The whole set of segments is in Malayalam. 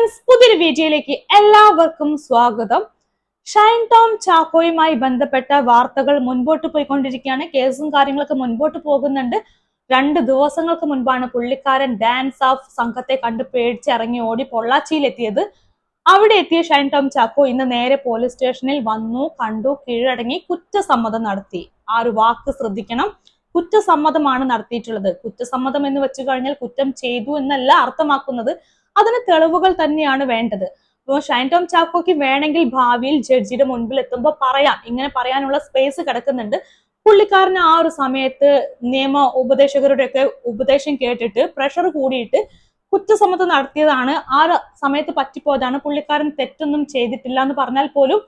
ഫ്രണ്ട്സ് പുതിയൊരു വീഡിയോയിലേക്ക് എല്ലാവർക്കും സ്വാഗതം. ഷൈൻ ടോം ചാക്കോയുമായി ബന്ധപ്പെട്ട വാർത്തകൾ മുൻപോട്ട് പോയിക്കൊണ്ടിരിക്കുകയാണ്. കേസും കാര്യങ്ങളൊക്കെ മുൻപോട്ട് പോകുന്നുണ്ട്. രണ്ട് ദിവസങ്ങൾക്ക് മുൻപാണ് പുള്ളിക്കാരൻ ഡാൻസ് ഓഫ് സംഘത്തെ കണ്ട് പേടിച്ചിറങ്ങി ഓടി പൊള്ളാച്ചിയിലെത്തിയത്. അവിടെ എത്തിയ ഷൈൻ ടോം ചാക്കോ ഇന്ന് നേരെ പോലീസ് സ്റ്റേഷനിൽ വന്നു കണ്ടു കീഴടങ്ങി കുറ്റസമ്മതം നടത്തി. ആ ഒരു വാക്ക് ശ്രദ്ധിക്കണം. കുറ്റസമ്മതമാണ് നടത്തിയിട്ടുള്ളത്. കുറ്റസമ്മതം എന്ന് വെച്ചു കഴിഞ്ഞാൽ കുറ്റം ചെയ്തു എന്നല്ല അർത്ഥമാക്കുന്നത്. അതിന് തെളിവുകൾ തന്നെയാണ് വേണ്ടത്. അപ്പോൾ ഷൈൻ ടോം ചാക്കോക്ക് വേണമെങ്കിൽ ഭാവിയിൽ ജഡ്ജിയുടെ മുൻപിൽ എത്തുമ്പോൾ പറയാം. ഇങ്ങനെ പറയാനുള്ള സ്പേസ് കിടക്കുന്നുണ്ട്. പുള്ളിക്കാരന് ആ ഒരു സമയത്ത് നിയമ ഉപദേശകരുടെ ഒക്കെ ഉപദേശം കേട്ടിട്ട് പ്രഷർ കൂടിയിട്ട് കുറ്റസമ്മതം നടത്തിയതാണ്. ആ സമയത്ത് പറ്റിപ്പോയതാണ്. പുള്ളിക്കാരൻ തെറ്റൊന്നും ചെയ്തിട്ടില്ല എന്ന് പറഞ്ഞാൽ പോലും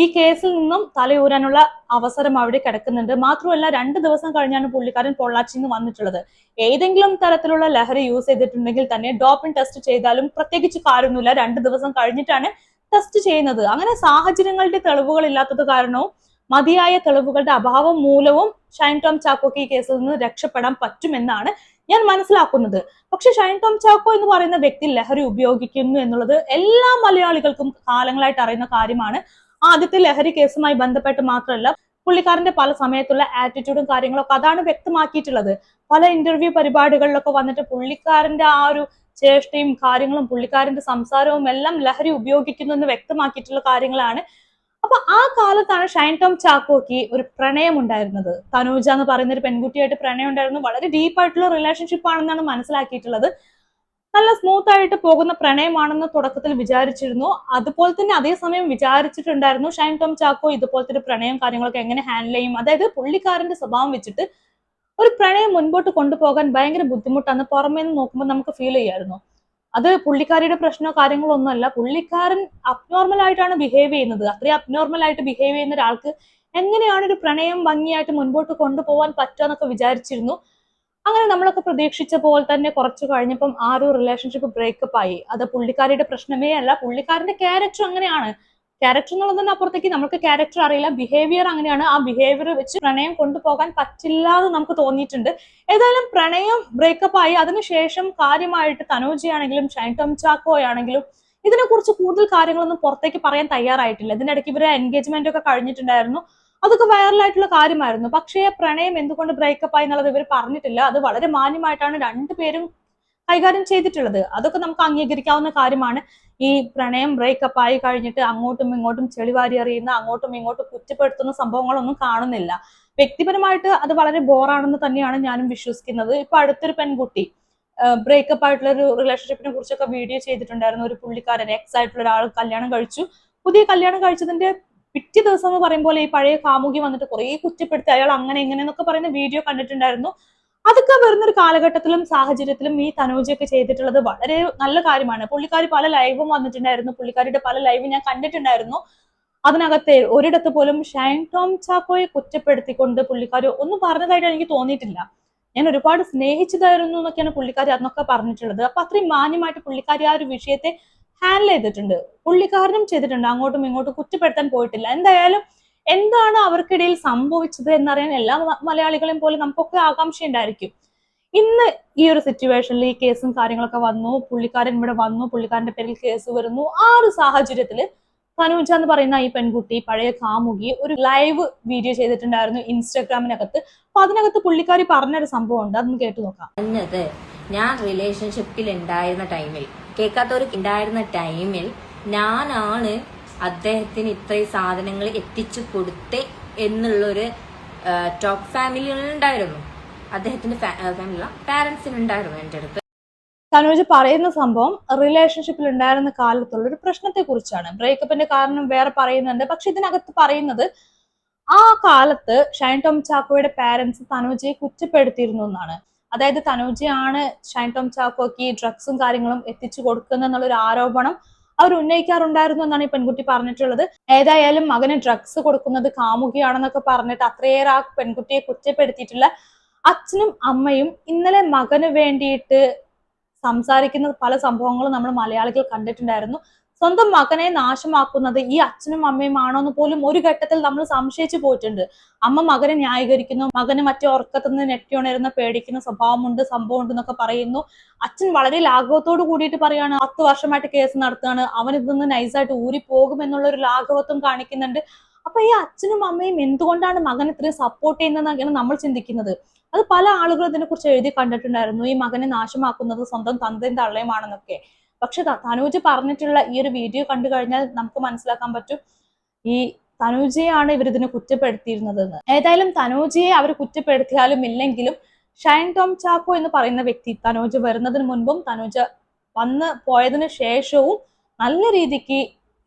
ഈ കേസിൽ നിന്നും തലയൂരാനുള്ള അവസരം അവിടെ കിടക്കുന്നുണ്ട്. മാത്രമല്ല രണ്ട് ദിവസം കഴിഞ്ഞാണ് പുള്ളിക്കാരൻ പൊള്ളാച്ചിയിൽ നിന്ന് വന്നിട്ടുള്ളത്. ഏതെങ്കിലും തരത്തിലുള്ള ലഹരി യൂസ് ചെയ്തിട്ടുണ്ടെങ്കിൽ തന്നെ ഡോപ്പിൻ ടെസ്റ്റ് ചെയ്താലും പ്രത്യേകിച്ച് കാര്യമൊന്നുമില്ല. രണ്ട് ദിവസം കഴിഞ്ഞിട്ടാണ് ടെസ്റ്റ് ചെയ്യുന്നത്. അങ്ങനെ സാഹചര്യങ്ങളുടെ തെളിവുകൾ ഇല്ലാത്തത് കാരണവും മതിയായ തെളിവുകളുടെ അഭാവം മൂലവും ഷൈൻ ടോം ചാക്കോക്ക് ഈ കേസിൽ നിന്ന് രക്ഷപ്പെടാൻ പറ്റുമെന്നാണ് ഞാൻ മനസ്സിലാക്കുന്നത്. പക്ഷെ ഷൈൻ ടോം ചാക്കോ എന്ന് പറയുന്ന വ്യക്തി ലഹരി ഉപയോഗിക്കുന്നു എന്നുള്ളത് എല്ലാ മലയാളികൾക്കും കാലങ്ങളായിട്ട് അറിയുന്ന കാര്യമാണ്. ആദ്യത്തെ ലഹരി കേസുമായി ബന്ധപ്പെട്ട് മാത്രമല്ല പുള്ളിക്കാരന്റെ പല സമയത്തുള്ള ആറ്റിറ്റ്യൂഡും കാര്യങ്ങളൊക്കെ അതാണ് വ്യക്തമാക്കിയിട്ടുള്ളത്. പല ഇന്റർവ്യൂ പരിപാടികളിലൊക്കെ വന്നിട്ട് പുള്ളിക്കാരന്റെ ആ ഒരു ചേഷ്ടയും കാര്യങ്ങളും പുള്ളിക്കാരന്റെ സംസാരവും എല്ലാം ലഹരി ഉപയോഗിക്കുന്നു എന്ന് വ്യക്തമാക്കിയിട്ടുള്ള കാര്യങ്ങളാണ്. അപ്പൊ ആ കാലത്താണ് ഷൈൻ ടോം ചാക്കോക്ക് ഒരു പ്രണയം ഉണ്ടായിരുന്നത്. തനൂജ എന്ന് പറയുന്ന ഒരു പെൺകുട്ടിയായിട്ട് പ്രണയം ഉണ്ടായിരുന്നു. വളരെ ഡീപ്പായിട്ടുള്ള റിലേഷൻഷിപ്പ് ആണെന്നാണ് മനസ്സിലാക്കിയിട്ടുള്ളത്. നല്ല സ്മൂത്ത് ആയിട്ട് പോകുന്ന പ്രണയമാണെന്ന് തുടക്കത്തിൽ വിചാരിച്ചിരുന്നു. അതുപോലെ തന്നെ അതേസമയം വിചാരിച്ചിട്ടുണ്ടായിരുന്നു ഷൈൻ ടോം ചാക്കോ ഇതുപോലത്തെ ഒരു പ്രണയം കാര്യങ്ങളൊക്കെ എങ്ങനെ ഹാൻഡിൽ ചെയ്യും. അതായത് പുള്ളിക്കാരന്റെ സ്വഭാവം വെച്ചിട്ട് ഒരു പ്രണയം മുൻപോട്ട് കൊണ്ടുപോകാൻ ഭയങ്കര ബുദ്ധിമുട്ടാണ്. പുറമേ നിന്ന് നോക്കുമ്പോൾ നമുക്ക് ഫീൽ ചെയ്യായിരുന്നു. അത് പുള്ളിക്കാരിയുടെ പ്രശ്നമോ കാര്യങ്ങളോ ഒന്നുമല്ല പുള്ളിക്കാരൻ അബ്നോർമൽ ആയിട്ടാണ് ബിഹേവ് ചെയ്യുന്നത്. അത്രയും അബ്നോർമൽ ആയിട്ട് ബിഹേവ് ചെയ്യുന്ന ഒരാൾക്ക് എങ്ങനെയാണ് ഒരു പ്രണയം ഭംഗിയായിട്ട് മുൻപോട്ട് കൊണ്ടുപോകാൻ പറ്റുക എന്നൊക്കെ വിചാരിച്ചിരുന്നു. അങ്ങനെ നമ്മളൊക്കെ പ്രതീക്ഷിച്ച പോലെ തന്നെ കുറച്ച് കഴിഞ്ഞപ്പം ആ ഒരു റിലേഷൻഷിപ്പ് ബ്രേക്കപ്പ് ആയി. അത് പുള്ളിക്കാരിയുടെ പ്രശ്നമേ അല്ല. പുള്ളിക്കാരന്റെ ക്യാരക്ടർ അങ്ങനെയാണ്. ക്യാരക്ടർ എന്നുള്ളതിന് അപ്പുറത്തേക്ക് നമുക്ക് ക്യാരക്ടർ അറിയില്ല. ബിഹേവിയർ അങ്ങനെയാണ്. ആ ബിഹേവിയർ വെച്ച് പ്രണയം കൊണ്ടുപോകാൻ പറ്റില്ല എന്ന് നമുക്ക് തോന്നിയിട്ടുണ്ട്. ഏതായാലും പ്രണയം ബ്രേക്കപ്പ് ആയി. അതിനുശേഷം കാര്യമായിട്ട് തനോജിയാണെങ്കിലും ഷൈൻ ചാക്കോ ആണെങ്കിലും ഇതിനെക്കുറിച്ച് കൂടുതൽ കാര്യങ്ങളൊന്നും പുറത്തേക്ക് പറയാൻ തയ്യാറായിട്ടില്ല. ഇതിനിടയ്ക്ക് ഇവരെ എൻഗേജ്മെന്റ് ഒക്കെ കഴിഞ്ഞിട്ടുണ്ടായിരുന്നു. അതൊക്കെ വൈറലായിട്ടുള്ള കാര്യമായിരുന്നു. പക്ഷേ പ്രണയം എന്തുകൊണ്ട് ബ്രേക്കപ്പ് ആയി എന്നുള്ളത് ഇവർ പറഞ്ഞിട്ടില്ല. അത് വളരെ മാന്യമായിട്ടാണ് രണ്ടുപേരും കൈകാര്യം ചെയ്തിട്ടുള്ളത്. അതൊക്കെ നമുക്ക് അംഗീകരിക്കാവുന്ന കാര്യമാണ്. ഈ പ്രണയം ബ്രേക്കപ്പ് ആയി കഴിഞ്ഞിട്ട് അങ്ങോട്ടും ഇങ്ങോട്ടും ചെളിവാരി എറിയുന്ന അങ്ങോട്ടും ഇങ്ങോട്ടും കുറ്റപ്പെടുത്തുന്ന സംഭവങ്ങളൊന്നും കാണുന്നില്ല. വ്യക്തിപരമായിട്ട് അത് വളരെ ബോറാണെന്ന് തന്നെയാണ് ഞാനും വിശ്വസിക്കുന്നത്. ഇപ്പൊ അടുത്തൊരു പെൺകുട്ടി ബ്രേക്കപ്പ് ആയിട്ടുള്ള ഒരു റിലേഷൻഷിപ്പിനെ കുറിച്ചൊക്കെ വീഡിയോ ചെയ്തിട്ടുണ്ടായിരുന്നു. ഒരു പുള്ളിക്കാരൻ എക്സ് ആയിട്ടുള്ള ഒരാൾ കല്യാണം കഴിച്ചു. പുതിയ കല്യാണം കഴിച്ചതിന്റെ പിറ്റേ ദിവസം എന്ന് പറയുമ്പോൾ ഈ പഴയ കാമുകി വന്നിട്ട് കുറേ കുറ്റപ്പെടുത്തി അയാൾ അങ്ങനെ ഇങ്ങനെ എന്നൊക്കെ പറയുന്ന വീഡിയോ കണ്ടിട്ടുണ്ടായിരുന്നു. അതൊക്കെ വരുന്നൊരു കാലഘട്ടത്തിലും സാഹചര്യത്തിലും ഈ തനൂജയൊക്കെ ചെയ്തിട്ടുള്ളത് വളരെ നല്ല കാര്യമാണ്. പുള്ളിക്കാരി പല ലൈവും വന്നിട്ടുണ്ടായിരുന്നു. പുള്ളിക്കാരിയുടെ പല ലൈവും ഞാൻ കണ്ടിട്ടുണ്ടായിരുന്നു. അതിനകത്തെ ഒരിടത്ത് പോലും ഷൈൻ ടോം ചാക്കോയെ കുറ്റപ്പെടുത്തിക്കൊണ്ട് പുള്ളിക്കാരി ഒന്നും പറഞ്ഞതായിട്ട് എനിക്ക് തോന്നിയിട്ടില്ല. ഞാൻ ഒരുപാട് സ്നേഹിച്ചതായിരുന്നു എന്നൊക്കെയാണ് പുള്ളിക്കാരി അന്നൊക്കെ പറഞ്ഞിട്ടുള്ളത്. അപ്പൊ അത്രയും മാന്യമായിട്ട് പുള്ളിക്കാരി ആ ഒരു വിഷയത്തെ ഹാൻഡിൽ ചെയ്തിട്ടുണ്ട്. പുള്ളിക്കാരനും ചെയ്തിട്ടുണ്ട്. അങ്ങോട്ടും ഇങ്ങോട്ടും കുറ്റപ്പെടുത്താൻ പോയിട്ടില്ല. എന്തായാലും എന്താണ് അവർക്കിടയിൽ സംഭവിച്ചത് എന്നറിയാൻ എല്ലാ മലയാളികളെയും പോലെ നമുക്കൊക്കെ ആകാംക്ഷ ഉണ്ടായിരിക്കും ഇന്ന് ഈ ഒരു സിറ്റുവേഷനിൽ ഈ കേസും കാര്യങ്ങളൊക്കെ വന്നു. പുള്ളിക്കാരൻ ഇവിടെ വന്നു. പുള്ളിക്കാരന്റെ പേരിൽ കേസ് വരുന്നു. ആ ഒരു സാഹചര്യത്തിൽ തനൂജ എന്ന് പറയുന്ന ഈ പെൺകുട്ടി പഴയ കാമുകി ഒരു ലൈവ് വീഡിയോ ചെയ്തിട്ടുണ്ടായിരുന്നു ഇൻസ്റ്റാഗ്രാമിനകത്ത്. അപ്പൊ അതിനകത്ത് പുള്ളിക്കാരി പറഞ്ഞൊരു സംഭവം ഉണ്ട് അതൊന്ന് കേട്ടു നോക്കാം. ഞാൻ റിലേഷൻഷിപ്പിൽ ഉണ്ടായിരുന്ന ടൈമിൽ കേൾക്കാത്തവർ ഉണ്ടായിരുന്ന ടൈമിൽ ഞാനാണ് അദ്ദേഹത്തിന് ഇത്രയും സാധനങ്ങൾ എത്തിച്ചു കൊടുത്തേ എന്നുള്ളൊരു ടോപ്പ് ഫാമിലിയിലുണ്ടായിരുന്നു അദ്ദേഹത്തിന്റെ ഫാമിലി പാരന്റ്സിന് ഉണ്ടായിരുന്നു എന്റെ അടുത്ത്. തനുജ് പറയുന്ന സംഭവം റിലേഷൻഷിപ്പിൽ ഉണ്ടായിരുന്ന കാലത്തുള്ള ഒരു പ്രശ്നത്തെ കുറിച്ചാണ് ബ്രേക്കപ്പിന്റെ കാരണം വേറെ പറയുന്നുണ്ട്. പക്ഷെ ഇതിനകത്ത് പറയുന്നത് ആ കാലത്ത് ഷൈൻ ടോം ചാക്കോയുടെ പാരന്റ്സ് തനുജയെ കുറ്റപ്പെടുത്തിയിരുന്നു എന്നാണ്. അതായത് തനൂജയാണ് ഷൈൻ ടോം ചാക്കോക്ക് ഈ ഡ്രഗ്സും കാര്യങ്ങളും എത്തിച്ചു കൊടുക്കുന്ന ഒരു ആരോപണം അവർ ഉന്നയിക്കാറുണ്ടായിരുന്നു എന്നാണ് ഈ പെൺകുട്ടി പറഞ്ഞിട്ടുള്ളത്. ഏതായാലും മകന് ഡ്രഗ്സ് കൊടുക്കുന്നത് കാമുകിയാണെന്നൊക്കെ പറഞ്ഞിട്ട് അത്രയേറെ ആ പെൺകുട്ടിയെ കുറ്റപ്പെടുത്തിയിട്ടുള്ള അച്ഛനും അമ്മയും ഇന്നലെ മകന് വേണ്ടിയിട്ട് സംസാരിക്കുന്ന പല സംഭവങ്ങളും നമ്മൾ മലയാളികൾ കണ്ടിട്ടുണ്ടായിരുന്നു. സ്വന്തം മകനെ നാശമാക്കുന്നത് ഈ അച്ഛനും അമ്മയും ആണോ എന്ന് പോലും ഒരു ഘട്ടത്തിൽ നമ്മൾ സംശയിച്ചു പോയിട്ടുണ്ട്. അമ്മ മകനെ ന്യായീകരിക്കുന്നു മകന് മറ്റേ ഉറക്കത്തിൽ നിന്ന് നെറ്റിയുണരുന്ന പേടിക്കുന്ന സ്വഭാവമുണ്ട് സംഭവമുണ്ട് എന്നൊക്കെ പറയുന്നു. അച്ഛൻ വളരെ ലാഘവത്തോട് കൂടിയിട്ട് പറയാണ് പത്ത് വർഷമായിട്ട് കേസ് നടത്തുകയാണ്. അവൻ ഇതിൽ നിന്ന് നൈസായിട്ട് ഊരി പോകും എന്നുള്ള ഒരു ലാഘവത്വം കാണിക്കുന്നുണ്ട്. അപ്പൊ ഈ അച്ഛനും അമ്മയും എന്തുകൊണ്ടാണ് മകൻ ഇത്രയും സപ്പോർട്ട് ചെയ്യുന്നതെന്നാണ് നമ്മൾ ചിന്തിക്കുന്നത്? അത് പല ആളുകളും ഇതിനെ കുറിച്ച് എഴുതി കണ്ടിട്ടുണ്ടായിരുന്നു. ഈ മകനെ നാശമാക്കുന്നത് സ്വന്തം തന്തയും തള്ളയുമാണെന്നൊക്കെ. പക്ഷെ തനൂജ് പറഞ്ഞിട്ടുള്ള ഈ ഒരു വീഡിയോ കണ്ടു കഴിഞ്ഞാൽ നമുക്ക് മനസ്സിലാക്കാൻ പറ്റും. ഈ തനൂജയാണ് ഇവർ ഇതിനെ കുറ്റപ്പെടുത്തിയിരുന്നതെന്ന്. ഏതായാലും തനൂജയെ അവർ കുറ്റപ്പെടുത്തിയാലും ഇല്ലെങ്കിലും ഷൈൻ ടോം ചാക്കോ എന്ന് പറയുന്ന വ്യക്തി തനൂജ് വരുന്നതിന് മുൻപും തനൂജ് വന്ന് പോയതിനു ശേഷവും നല്ല രീതിക്ക്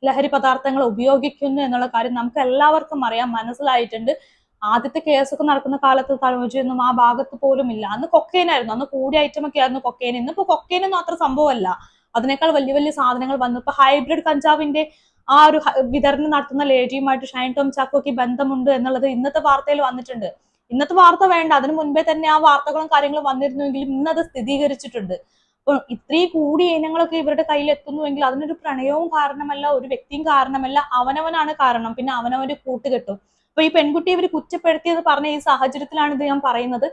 ലഹരി പദാർത്ഥങ്ങൾ ഉപയോഗിക്കുന്നു എന്നുള്ള കാര്യം നമുക്ക് എല്ലാവർക്കും അറിയാം മനസ്സിലായിട്ടുണ്ട്. ആദ്യത്തെ കേസൊക്കെ നടക്കുന്ന കാലത്ത് തനൂജയൊന്നും ആ ഭാഗത്ത് പോലും ഇല്ല. അന്ന് കൊക്കേനായിരുന്നു അന്ന് കൂടിയ ഐറ്റം ഒക്കെ ആയിരുന്നു കൊക്കേൻ ഇന്നിപ്പോ കൊക്കേനൊന്നും അത്ര സംഭവമല്ല. അതിനേക്കാൾ വലിയ വലിയ സാധനങ്ങൾ വന്നു. ഇപ്പൊ ഹൈബ്രിഡ് കഞ്ചാവിന്റെ ആ ഒരു വിതരണം നടത്തുന്ന ലേഡിയുമായിട്ട് ഷൈൻ ടോം ചാക്കോക്ക് ബന്ധമുണ്ട് എന്നുള്ളത് ഇന്നത്തെ വാർത്തയിൽ വന്നിട്ടുണ്ട്. ഇന്നത്തെ വാർത്ത വേണ്ട. അതിനു മുൻപേ തന്നെ ആ വാർത്തകളും കാര്യങ്ങളും വന്നിരുന്നുവെങ്കിലും ഇന്ന് അത് സ്ഥിരീകരിച്ചിട്ടുണ്ട്. അപ്പൊ ഇത്രയും കൂടി ഇനങ്ങളൊക്കെ ഇവരുടെ കയ്യിൽ എത്തുന്നുവെങ്കിൽ അതിനൊരു പ്രണയവും കാരണമല്ല ഒരു വ്യക്തിയും കാരണമല്ല അവനവനാണ് കാരണം. പിന്നെ അവനവന്റെ കൂട്ടുകെട്ടും. അപ്പൊ ഈ പെൺകുട്ടി ഇവർ കുറ്റപ്പെടുത്തിയത് പറഞ്ഞ ഈ സാഹചര്യത്തിലാണ് ഇത് ഞാൻ പറയുന്നത്.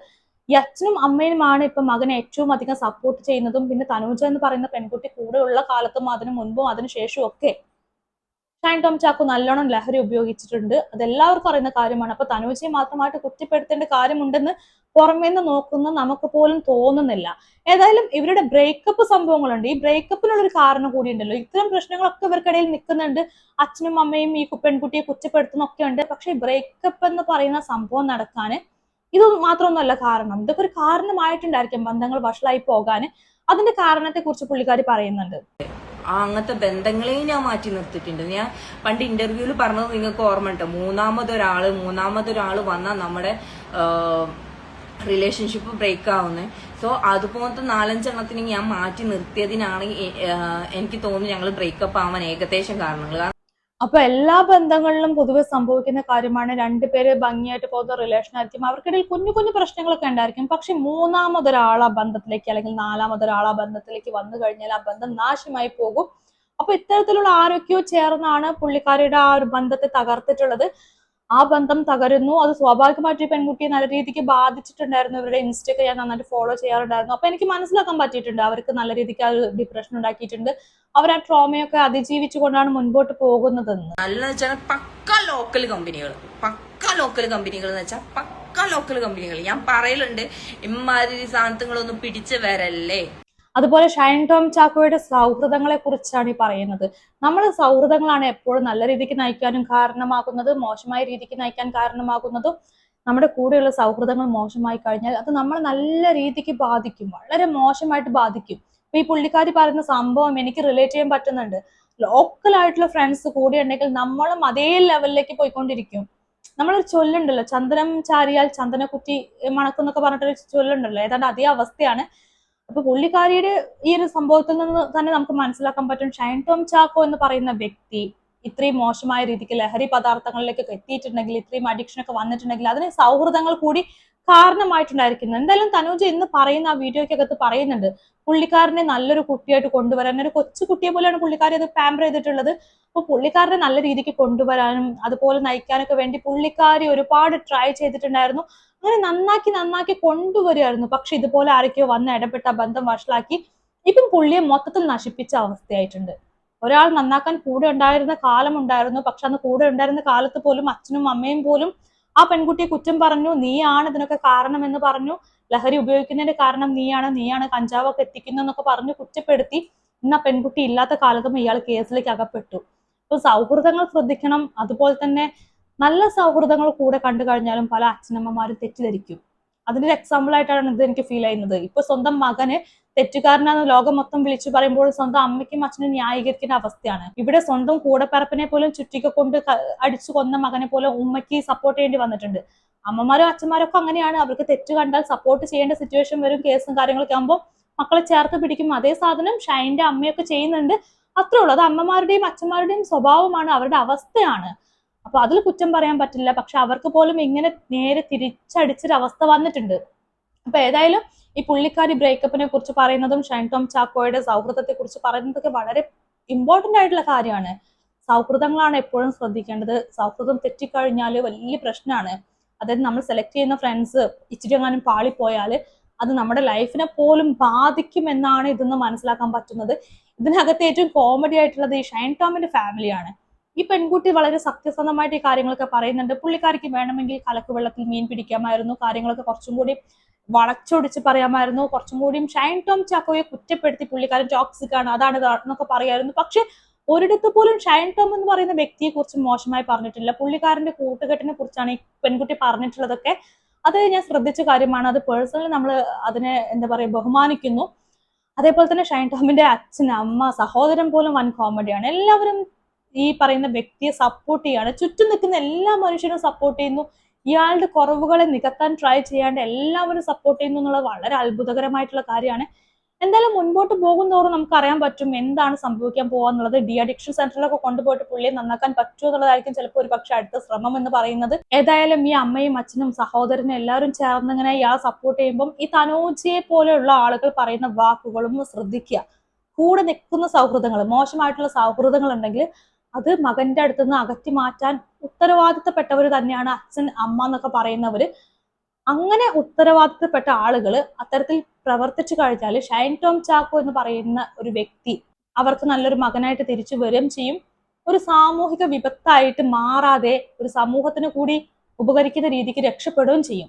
ഈ അച്ഛനും അമ്മയുമാണ് ഇപ്പൊ മകനെ ഏറ്റവും അധികം സപ്പോർട്ട് ചെയ്യുന്നതും പിന്നെ തനൂജ എന്ന് പറയുന്ന പെൺകുട്ടി കൂടെ ഉള്ള കാലത്തും അതിനു മുൻപും അതിനുശേഷവും ഒക്കെ ഷൈൻ ടോം ചാക്കോ നല്ലോണം ലഹരി ഉപയോഗിച്ചിട്ടുണ്ട്. അത് എല്ലാവർക്കും അറിയുന്ന കാര്യമാണ്. അപ്പൊ തനൂജയെ മാത്രമായിട്ട് കുറ്റപ്പെടുത്തേണ്ട കാര്യമുണ്ടെന്ന് പുറമേ നിന്ന് നോക്കുന്ന നമുക്ക് പോലും തോന്നുന്നില്ല. ഏതായാലും ഇവരുടെ ബ്രേക്കപ്പ് സംഭവങ്ങളുണ്ട്. ഈ ബ്രേക്കപ്പിനുള്ള ഒരു കാരണം കൂടി ഉണ്ടല്ലോ. ഇത്തരം പ്രശ്നങ്ങളൊക്കെ ഇവർക്കിടയിൽ നിൽക്കുന്നുണ്ട്. അച്ഛനും അമ്മയും ഈ പെൺകുട്ടിയെ കുറ്റപ്പെടുത്തുന്നൊക്കെ ഉണ്ട്. പക്ഷെ ബ്രേക്കപ്പ് എന്ന് പറയുന്ന സംഭവം നടക്കാൻ ഇത് മാത്രമൊന്നുമല്ല കാരണം. ഇതൊക്കെ ഒരു കാരണമായിട്ടുണ്ടായിരിക്കും ബന്ധങ്ങൾ വഷളായി പോകാൻ. അതിന്റെ കാരണത്തെ കുറിച്ച് പുള്ളിക്കാരി പറയുന്നുണ്ട്. അങ്ങനത്തെ ബന്ധങ്ങളെയും ഞാൻ മാറ്റി നിർത്തിയിട്ടുണ്ട്. ഞാൻ പണ്ട് ഇന്റർവ്യൂവിൽ പറഞ്ഞത് നിങ്ങൾക്ക് ഓർമ്മ ഉണ്ട് മൂന്നാമതൊരാൾ മൂന്നാമതൊരാൾ വന്നാൽ നമ്മുടെ റിലേഷൻഷിപ്പ് ബ്രേക്ക് ആവുന്നത് സോ അതുപോലത്തെ നാലഞ്ചെണ്ണത്തിന് ഞാൻ മാറ്റി നിർത്തിയതിനാണ് എനിക്ക് തോന്നുന്നു ഞങ്ങൾ ബ്രേക്കപ്പ് ആവാൻ ഏകദേശം കാരണങ്ങൾ കാരണം അപ്പൊ എല്ലാ ബന്ധങ്ങളിലും പൊതുവെ സംഭവിക്കുന്ന കാര്യമാണ് രണ്ടുപേര് ഭംഗിയായിട്ട് പോകുന്ന റിലേഷൻ ആയിരിക്കും. അവർക്കിടയിൽ കുഞ്ഞു കുഞ്ഞു പ്രശ്നങ്ങളൊക്കെ ഉണ്ടായിരിക്കും. പക്ഷെ മൂന്നാമതൊരാൾ ആ ബന്ധത്തിലേക്ക് അല്ലെങ്കിൽ നാലാമതൊരാൾ ആ ബന്ധത്തിലേക്ക് വന്നു കഴിഞ്ഞാൽ ആ ബന്ധം നാശമായി പോകും. അപ്പൊ ഇത്തരത്തിലുള്ള ആരൊക്കെയോ ചേർന്നാണ് പുള്ളിക്കാരിയുടെ ആ ഒരു ബന്ധത്തെ തകർത്തിട്ടുള്ളത്. ആ ബന്ധം തകരുന്നു. അത് സ്വാഭാവികമായിട്ട് ഈ പെൺകുട്ടിയെ നല്ല രീതിക്ക് ബാധിച്ചിട്ടുണ്ടായിരുന്നു. ഇവരുടെ ഇൻസ്റ്റയൊക്കെ ഞാൻ നന്നായിട്ട് ഫോളോ ചെയ്യാറുണ്ടായിരുന്നു. അപ്പൊ എനിക്ക് മനസ്സിലാക്കാൻ പറ്റിയിട്ടുണ്ട്. അവർക്ക് നല്ല രീതിക്ക് ആ ഡിപ്രഷൻ ഉണ്ടാക്കിയിട്ടുണ്ട്. അവർ ആ ട്രോമയൊക്കെ അതിജീവിച്ചുകൊണ്ടാണ് മുൻപോട്ട് പോകുന്നതെന്ന്. നല്ല പക്ക ലോക്കൽ കമ്പനികൾ പക്ക ലോക്കൽ കമ്പനികൾ എന്ന് വെച്ചാൽ പക്ക ലോക്കൽ കമ്പനികൾ ഞാൻ പറയലുണ്ട് ഇമ്മാതിരി സാധനങ്ങളൊന്നും പിടിച്ചു വരല്ലേ? അതുപോലെ ഷൈൻ ടോം ചാക്കോയുടെ സൗഹൃദങ്ങളെ കുറിച്ചാണ് ഈ പറയുന്നത്. നമ്മൾ സൗഹൃദങ്ങളാണ് എപ്പോഴും നല്ല രീതിക്ക് നയിക്കാനും കാരണമാകുന്നത് മോശമായ രീതിക്ക് നയിക്കാൻ കാരണമാകുന്നതും നമ്മുടെ കൂടെയുള്ള സൗഹൃദങ്ങൾ മോശമായി കഴിഞ്ഞാൽ അത് നമ്മൾ നല്ല രീതിക്ക് ബാധിക്കും വളരെ മോശമായിട്ട് ബാധിക്കും. ഇപ്പൊ ഈ പുള്ളിക്കാരി പറയുന്ന സംഭവം എനിക്ക് റിലേറ്റ് ചെയ്യാൻ പറ്റുന്നുണ്ട്. ലോക്കൽ ആയിട്ടുള്ള ഫ്രണ്ട്സ് കൂടെ ഉണ്ടെങ്കിൽ നമ്മളും അതേ ലെവലിലേക്ക് പോയിക്കൊണ്ടിരിക്കും. നമ്മളൊരു ചൊല്ലുണ്ടല്ലോ ചന്ദനം ചാരിയാൽ ചന്ദനക്കുറ്റി മണക്കുന്നൊക്കെ പറഞ്ഞിട്ടൊരു ചൊല്ലുണ്ടല്ലോ ഏതാണ്ട് അതേ അവസ്ഥയാണ് അപ്പൊ പുള്ളിക്കാരിയുടെ ഈ ഒരു സംഭവത്തിൽ നിന്ന് തന്നെ നമുക്ക് മനസ്സിലാക്കാൻ പറ്റും. ഷൈൻ ടോം ചാക്കോ എന്ന് പറയുന്ന വ്യക്തി ഇത്രയും മോശമായ രീതിക്ക് ലഹരി പദാർത്ഥങ്ങളിലേക്കൊക്കെ എത്തിയിട്ടുണ്ടെങ്കിൽ ഇത്രയും അഡിക്ഷൻ ഒക്കെ വന്നിട്ടുണ്ടെങ്കിൽ അതിന് സൗഹൃദങ്ങൾ കൂടി കാരണമായിട്ടുണ്ടായിരിക്കുന്നു. എന്തായാലും തനൂജ് ഇന്ന് പറയുന്ന ആ വീഡിയോയ്ക്കകത്ത് പറയുന്നുണ്ട് പുള്ളിക്കാരനെ നല്ലൊരു കുട്ടിയായിട്ട് കൊണ്ടുവരാൻ ഒരു കൊച്ചു കുട്ടിയെ പോലെയാണ് പുള്ളിക്കാരി അത് പാമ്പർ ചെയ്തിട്ടുള്ളത്. അപ്പൊ പുള്ളിക്കാരനെ നല്ല രീതിക്ക് കൊണ്ടുവരാനും അതുപോലെ നയിക്കാനൊക്കെ വേണ്ടി പുള്ളിക്കാരി ഒരുപാട് ട്രൈ ചെയ്തിട്ടുണ്ടായിരുന്നു. അങ്ങനെ നന്നാക്കി നന്നാക്കി കൊണ്ടുവരികയായിരുന്നു. പക്ഷെ ഇതുപോലെ ആരൊക്കെയോ വന്ന് ഇടപെട്ട ബന്ധം വഷളാക്കി. ഇപ്പം പുള്ളിയെ മൊത്തത്തിൽ നശിപ്പിച്ച അവസ്ഥയായിട്ടുണ്ട്. ഒരാൾ നന്നാക്കാൻ കൂടെ ഉണ്ടായിരുന്ന കാലം ഉണ്ടായിരുന്നു. പക്ഷെ അന്ന് കൂടെ ഉണ്ടായിരുന്ന കാലത്ത് പോലും അച്ഛനും അമ്മയും പോലും ആ പെൺകുട്ടിയെ കുറ്റം പറഞ്ഞു. നീയാണ് ഇതിനൊക്കെ കാരണം എന്ന് പറഞ്ഞു. ലഹരി ഉപയോഗിക്കുന്നതിന്റെ കാരണം നീയാണ്. നീയാണ് കഞ്ചാവൊക്കെ എത്തിക്കുന്നതെന്നൊക്കെ പറഞ്ഞു കുറ്റപ്പെടുത്തി ഇന്ന് ആ പെൺകുട്ടി ഇല്ലാത്ത കാലത്തും ഇയാൾ കേസിലേക്ക് അകപ്പെട്ടു. അപ്പൊ സൗഹൃദങ്ങൾ ശ്രദ്ധിക്കണം. അതുപോലെ തന്നെ നല്ല സൗഹൃദങ്ങൾ കൂടെ കണ്ടു കഴിഞ്ഞാലും പല അച്ഛനമ്മമാരും തെറ്റിദ്ധരിക്കും. അതിന്റെ ഒരു എക്സാമ്പിൾ ആയിട്ടാണ് ഇത് എനിക്ക് ഫീൽ ചെയ്യുന്നത്. ഇപ്പൊ സ്വന്തം മകന് തെറ്റുകാരനാണ് ലോകം മൊത്തം വിളിച്ചു പറയുമ്പോൾ സ്വന്തം അമ്മയ്ക്കും അച്ഛനും ന്യായീകരിക്കുന്ന അവസ്ഥയാണ്. ഇവിടെ സ്വന്തം കൂടപ്പറപ്പിനെ പോലും ചുറ്റിക കൊണ്ട് അടിച്ചു കൊന്ന മകനെ പോലും ഉമ്മയ്ക്ക് സപ്പോർട്ട് ചെയ്യേണ്ടി വന്നിട്ടുണ്ട്. അമ്മമാരും അച്ഛന്മാരൊക്കെ അങ്ങനെയാണ്. അവർക്ക് തെറ്റ് കണ്ടാൽ സപ്പോർട്ട് ചെയ്യേണ്ട സിറ്റുവേഷൻ വരും കേസും കാര്യങ്ങളൊക്കെ ആകുമ്പോൾ മക്കളെ ചേർത്ത് പിടിക്കും. അതേ സാധനം ഷൈന്റെ അമ്മയൊക്കെ ചെയ്യുന്നുണ്ട്. അത്രേ ഉള്ളൂ. അത് അമ്മമാരുടെയും അച്ഛന്മാരുടെയും സ്വഭാവമാണ് അവരുടെ അവസ്ഥയാണ്. അപ്പൊ അതിൽ കുറ്റം പറയാൻ പറ്റില്ല. പക്ഷെ അവർക്ക് പോലും ഇങ്ങനെ നേരെ തിരിച്ചടിച്ചൊരവസ്ഥ വന്നിട്ടുണ്ട്. അപ്പൊ ഏതായാലും ഈ പുള്ളിക്കാരി ബ്രേക്കപ്പിനെ കുറിച്ച് പറയുന്നതും ഷൈൻ ടോം ചാക്കോയുടെ സൗഹൃദത്തെ കുറിച്ച് പറയുന്നതൊക്കെ വളരെ ഇമ്പോർട്ടന്റ് ആയിട്ടുള്ള കാര്യമാണ്. സൗഹൃദങ്ങളാണ് എപ്പോഴും ശ്രദ്ധിക്കേണ്ടത്. സൗഹൃദം തെറ്റിക്കഴിഞ്ഞാൽ വലിയ പ്രശ്നമാണ് അതായത് നമ്മൾ സെലക്ട് ചെയ്യുന്ന ഫ്രണ്ട്സ് ഇച്ചിരി എങ്ങാനും പാളിപ്പോയാൽ അത് നമ്മുടെ ലൈഫിനെ പോലും ബാധിക്കും എന്നാണ് ഇതെന്ന് മനസ്സിലാക്കാൻ പറ്റുന്നത്. ഇതിനകത്ത് ഏറ്റവും കോമഡി ആയിട്ടുള്ളത് ഈ ഷൈൻ ടോമിന്റെ ഫാമിലിയാണ് ഈ പെൺകുട്ടി വളരെ സത്യസന്ധമായിട്ട് ഈ കാര്യങ്ങളൊക്കെ പറയുന്നുണ്ട്. പുള്ളിക്കാരിക്ക് വേണമെങ്കിൽ കലക്ക് വെള്ളത്തിൽ മീൻ പിടിക്കാമായിരുന്നു. കാര്യങ്ങളൊക്കെ കുറച്ചും കൂടി വളച്ചൊടിച്ച് പറയാമായിരുന്നു. കുറച്ചും കൂടിയും ഷൈൻ ടോം ചാക്കോയെ കുറ്റപ്പെടുത്തി പുള്ളിക്കാരൻ ടോക്സിക് ആണ്. അതാണ് എന്നൊക്കെ പറയായിരുന്നു. പക്ഷെ ഒരിടത്ത് പോലും ഷൈൻ ടോം എന്ന് പറയുന്ന വ്യക്തിയെ കുറിച്ച് മോശമായി പറഞ്ഞിട്ടില്ല. പുള്ളിക്കാരന്റെ കൂട്ടുകെട്ടിനെ കുറിച്ചാണ് ഈ പെൺകുട്ടി പറഞ്ഞിട്ടുള്ളതൊക്കെ. അത് ഞാൻ ശ്രദ്ധിച്ച കാര്യമാണ്. അത് പേഴ്സണലി നമ്മൾ അതിനെ എന്താ പറയുക ബഹുമാനിക്കുന്നു. അതേപോലെ തന്നെ ഷൈൻ ടോമിന്റെ അച്ഛൻ അമ്മ സഹോദരൻ പോലും വൻ കോമഡിയാണ് എല്ലാവരും ഈ പറയുന്ന വ്യക്തിയെ സപ്പോർട്ട് ചെയ്യാണ്. ചുറ്റും നിൽക്കുന്ന എല്ലാ മനുഷ്യരും സപ്പോർട്ട് ചെയ്യുന്നു. ഇയാളുടെ കുറവുകളെ നികത്താൻ ട്രൈ ചെയ്യാണ്ട് എല്ലാവരും സപ്പോർട്ട് ചെയ്യുന്നു എന്നുള്ളത് വളരെ അത്ഭുതകരമായിട്ടുള്ള കാര്യമാണ്. എന്തായാലും മുൻപോട്ട് പോകുന്നതോറും നമുക്ക് അറിയാൻ പറ്റും എന്താണ് സംഭവിക്കാൻ പോകുക എന്നുള്ളത് ഡി അഡിക്ഷൻ സെന്ററിലൊക്കെ കൊണ്ടുപോയിട്ട് പുള്ളിയെ നന്നാക്കാൻ പറ്റുമോ എന്നുള്ളതായിരിക്കും ചിലപ്പോൾ ഒരു പക്ഷെ അടുത്ത ശ്രമം എന്ന് പറയുന്നത്. ഏതായാലും ഈ അമ്മയും അച്ഛനും സഹോദരനും എല്ലാവരും ചേർന്ന് ഇങ്ങനെ ഇയാളെ സപ്പോർട്ട് ചെയ്യുമ്പം ഈ തനോജിയെ പോലെയുള്ള ആളുകൾ പറയുന്ന വാക്കുകളും ശ്രദ്ധിക്കുക. കൂടെ നിൽക്കുന്ന സൗഹൃദങ്ങൾ മോശമായിട്ടുള്ള സൗഹൃദങ്ങൾ ഉണ്ടെങ്കിൽ അത് മകന്റെ അടുത്ത് നിന്ന് അകറ്റി മാറ്റാൻ ഉത്തരവാദിത്തപ്പെട്ടവർ തന്നെയാണ് അച്ഛൻ അമ്മ എന്നൊക്കെ പറയുന്നവര്. അങ്ങനെ ഉത്തരവാദിത്തപ്പെട്ട ആളുകൾ അത്തരത്തിൽ പ്രവർത്തിച്ചു കഴിഞ്ഞാൽ ഷൈൻ ടോം ചാക്കോ എന്ന് പറയുന്ന ഒരു വ്യക്തി അവർക്ക് നല്ലൊരു മകനായിട്ട് തിരിച്ചു വരികയും ചെയ്യും. ഒരു സാമൂഹിക വിപത്തായിട്ട് മാറാതെ ഒരു സമൂഹത്തിന് കൂടി ഉപകരിക്കുന്ന രീതിക്ക് രക്ഷപ്പെടുകയും ചെയ്യും.